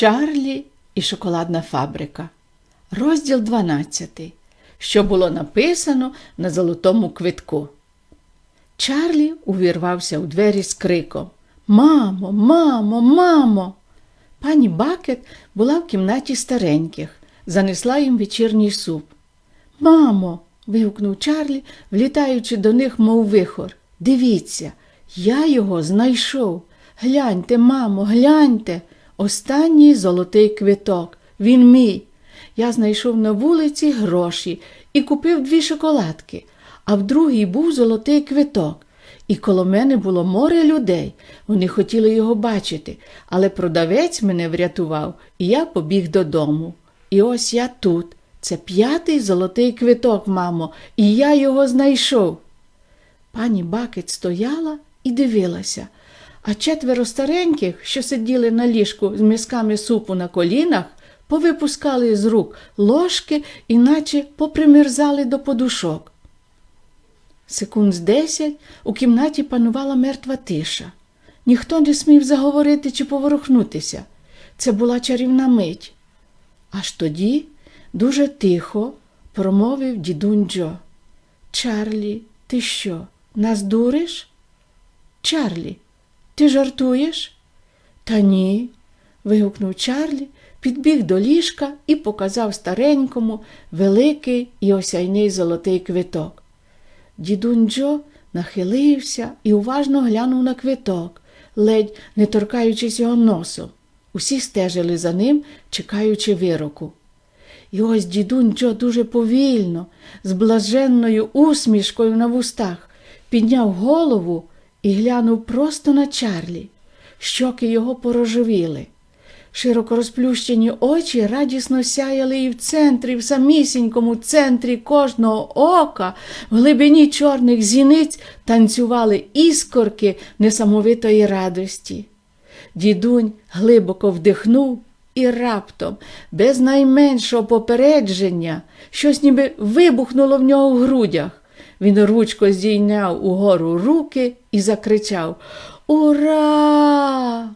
Чарлі і шоколадна фабрика. Розділ 12. Що було написано на золотому квитку. Чарлі увірвався у двері з криком Мамо, мамо, мамо. Пані Бакет була в кімнаті стареньких, занесла їм вечірній суп. Мамо. вигукнув Чарлі, влітаючи до них, мов вихор. Дивіться, я його знайшов. Гляньте, мамо, гляньте. Останній золотий квиток. Він мій. Я знайшов на вулиці гроші і купив дві шоколадки, а в другій був золотий квиток. І коло мене було море людей. Вони хотіли його бачити, але продавець мене врятував, і я побіг додому. І ось я тут. Це п'ятий золотий квиток, мамо, і я його знайшов. Пані Бакет стояла і дивилася, а четверо стареньких, що сиділи на ліжку з мисками супу на колінах, повипускали з рук ложки, іначе попримерзали до подушок. Секунд з десять у кімнаті панувала мертва тиша. Ніхто не смів заговорити чи поворухнутися. Це була чарівна мить. Аж тоді дуже тихо промовив дідунь Джо. Чарлі, ти що, нас дуриш? Чарлі, ти жартуєш? Та ні. вигукнув Чарлі, підбіг до ліжка і показав старенькому великий і осяйний золотий квиток. Дідунь Джо нахилився і уважно глянув на квиток, ледь не торкаючись його носом. Усі стежили за ним, чекаючи вироку. І ось дідунь Джо дуже повільно, з блаженною усмішкою на вустах, підняв голову і глянув просто на Чарлі. Щоки його порожевіли. Широко розплющені очі радісно сяяли і в центрі, в самісінькому центрі кожного ока, в глибині чорних зіниць танцювали іскорки несамовитої радості. Дідунь глибоко вдихнув і раптом, без найменшого попередження, щось ніби вибухнуло в нього в грудях. Він ручко здійняв угору руки і закричав Ура!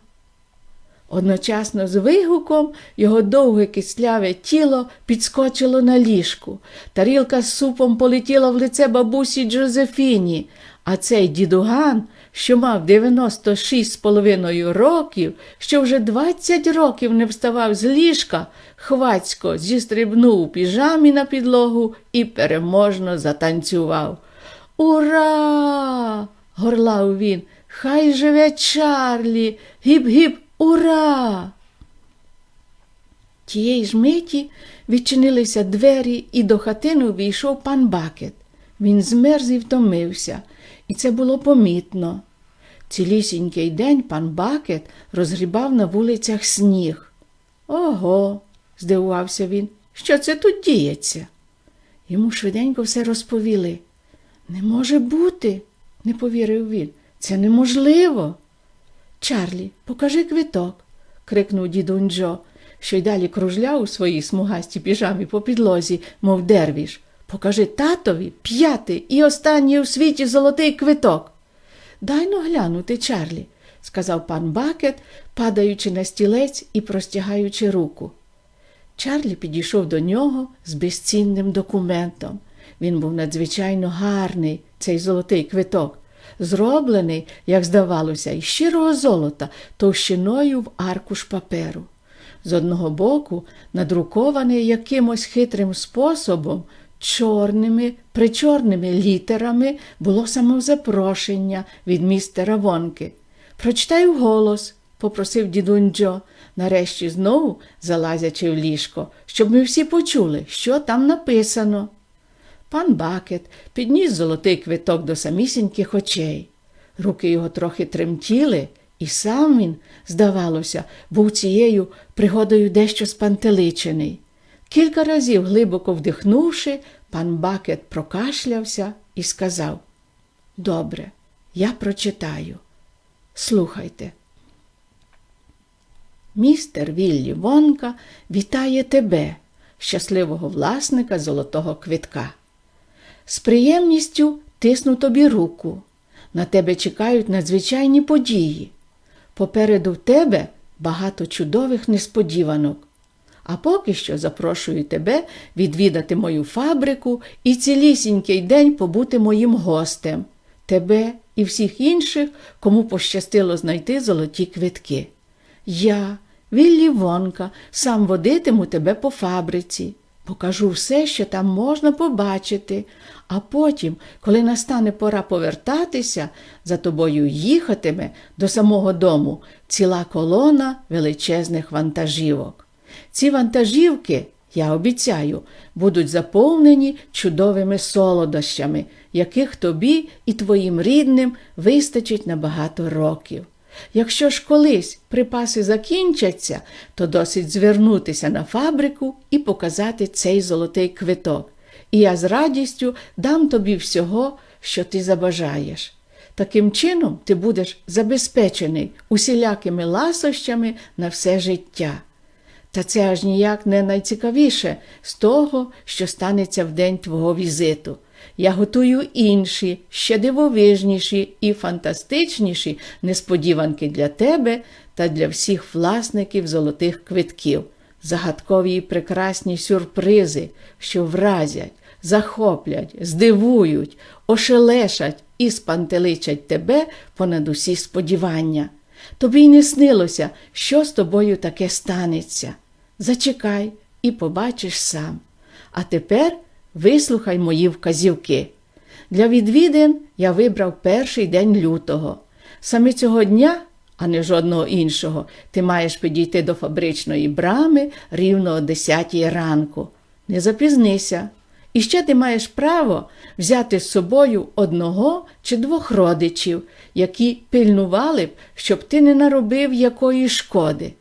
Одночасно з вигуком його довге кисляве тіло підскочило на ліжку. Тарілка з супом полетіла в лице бабусі Джозефіні, а цей дідуган, що мав 96 з половиною років, що вже 20 років не вставав з ліжка, хвацько зістрибнув у піжамі на підлогу і переможно затанцював. Ура! горлав він. Хай живе Чарлі, гіп-гіп, ура! Тієї ж миті відчинилися двері, і до хатини увійшов пан Бакет. Він змерз і втомився, і це було помітно. Цілісінький день пан Бакет розгрібав на вулицях сніг. Ого, здивувався він, що це тут діється? Йому швиденько все розповіли. Не може бути, не повірив він. Це неможливо. Чарлі, покажи квиток, крикнув дідунь Джо, що й далі кружляв у своїй смугастій піжамі по підлозі, мов дервіш. Покажи татові п'ятий і останній у світі золотий квиток. Дай но глянути, Чарлі, сказав пан Бакет, падаючи на стілець і простягаючи руку. Чарлі підійшов до нього з безцінним документом. Він був надзвичайно гарний, цей золотий квиток, зроблений, як здавалося, із щирого золота товщиною в аркуш паперу. З одного боку, надрукований якимось хитрим способом, чорними, причорними літерами було самозапрошення від містера Вонки. Прочитай вголос, попросив дідунь Джо, нарешті знову залазячи в ліжко, щоб ми всі почули, що там написано. Пан Бакет підніс золотий квиток до самісіньких очей. Руки його трохи тремтіли, і сам він, здавалося, був цією пригодою дещо спантеличений. Кілька разів, глибоко вдихнувши, пан Бакет прокашлявся і сказав Добре, я прочитаю. Слухайте. Містер Віллі Вонка вітає тебе, щасливого власника золотого квитка. З приємністю тисну тобі руку. На тебе чекають надзвичайні події. Попереду в тебе багато чудових несподіванок. А поки що запрошую тебе відвідати мою фабрику і цілісінький день побути моїм гостем, тебе і всіх інших, кому пощастило знайти золоті квитки. Я, Віллі Вонка, сам водитиму тебе по фабриці, покажу все, що там можна побачити, а потім, коли настане пора повертатися, за тобою їхатиме до самого дому ціла колона величезних вантажівок. Ці вантажівки, я обіцяю, будуть заповнені чудовими солодощами, яких тобі і твоїм рідним вистачить на багато років. Якщо ж колись припаси закінчаться, то досить звернутися на фабрику і показати цей золотий квиток. І я з радістю дам тобі всього, що ти забажаєш. Таким чином ти будеш забезпечений усілякими ласощами на все життя. Та це аж ніяк не найцікавіше з того, що станеться в день твого візиту. Я готую інші, ще дивовижніші і фантастичніші несподіванки для тебе та для всіх власників золотих квитків, загадкові і прекрасні сюрпризи, що вразять, захоплять, здивують, ошелешать і спантеличать тебе понад усі сподівання. Тобі й не снилося, що з тобою таке станеться. Зачекай і побачиш сам. А тепер вислухай мої вказівки. Для відвідин я вибрав перший день лютого. Саме цього дня, а не жодного іншого, ти маєш підійти до фабричної брами рівно о 10 ранку. Не запізнися. І ще ти маєш право взяти з собою одного чи двох родичів, які пильнували б, щоб ти не наробив якої шкоди.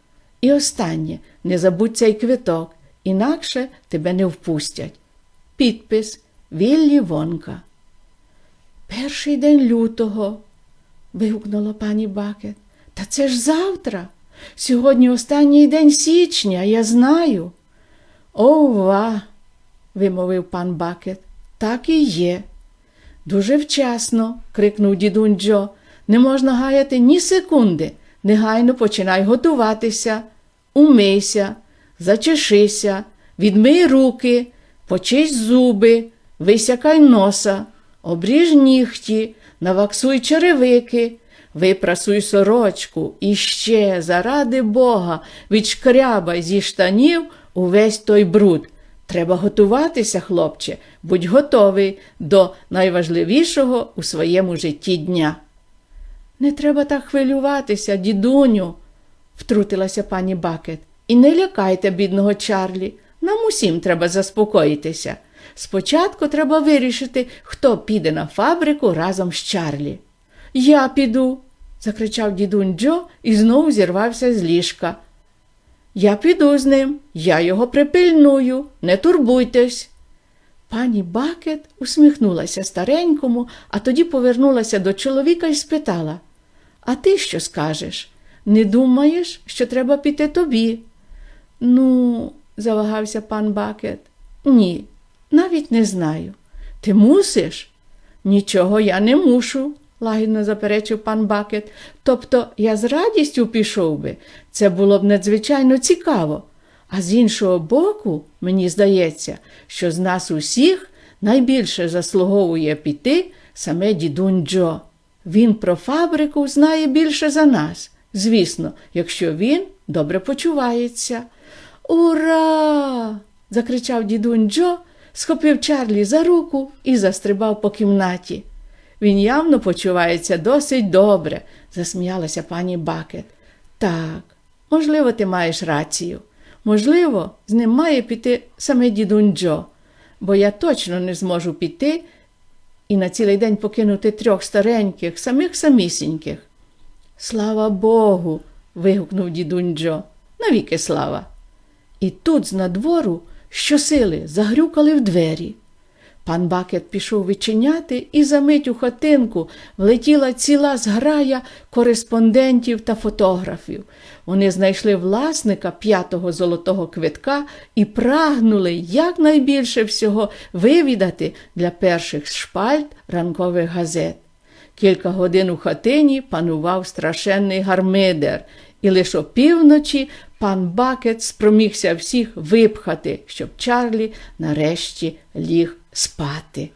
І останнє, не забудь цей квиток, інакше тебе не впустять. Підпис Віллі Вонка. Перший день лютого. вигукнула пані Бакет. Та це ж завтра. Сьогодні останній день січня, я знаю. Ова, вимовив пан Бакет. Так і є. Дуже вчасно, крикнув дідунь Джо. Не можна гаяти ні секунди. Негайно починай готуватися. Умийся, зачешися, відмий руки, почись зуби, висякай носа, обріж нігті, наваксуй черевики, випрасуй сорочку і ще, заради Бога, відшкрябай зі штанів увесь той бруд. Треба готуватися, хлопче, будь готовий до найважливішого у своєму житті дня. Не треба так хвилюватися, дідуню, втрутилася пані Бакет. І не лякайте, бідного Чарлі. Нам усім треба заспокоїтися. Спочатку треба вирішити, хто піде на фабрику разом з Чарлі. Я піду, закричав дідунь Джо і знову зірвався з ліжка. Я піду з ним, я його припильную, не турбуйтесь. Пані Бакет усміхнулася старенькому, а тоді повернулася до чоловіка і спитала А ти що скажеш? Не думаєш, що треба піти тобі? Ну, завагався пан Бакет. Ні, навіть не знаю. Ти мусиш? Нічого я не мушу, лагідно заперечив пан Бакет. Тобто я з радістю пішов би. Це було б надзвичайно цікаво. А з іншого боку, мені здається, що з нас усіх найбільше заслуговує піти саме дідунь Джо. Він про фабрику знає більше за нас, звісно, якщо він добре почувається. Ура! закричав дідунь Джо, схопив Чарлі за руку і застрибав по кімнаті. Він явно почувається досить добре, засміялася пані Бакет. Так, можливо, ти маєш рацію. Можливо, з ним має піти саме дідунь Джо, бо я точно не зможу піти і на цілий день покинути трьох стареньких, самих самісіньких. Слава Богу. вигукнув дідунь Джо. Навіки слава. І тут з надвору щосили загрюкали в двері. Пан Бакет пішов відчиняти, і за мить у хатинку влетіла ціла зграя кореспондентів та фотографів. Вони знайшли власника п'ятого золотого квитка і прагнули якнайбільше всього вивідати для перших шпальт ранкових газет. Кілька годин у хатині панував страшенний гармидер, і лише опівночі пан Бакет спромігся всіх випхати, щоб Чарлі нарешті ліг спати.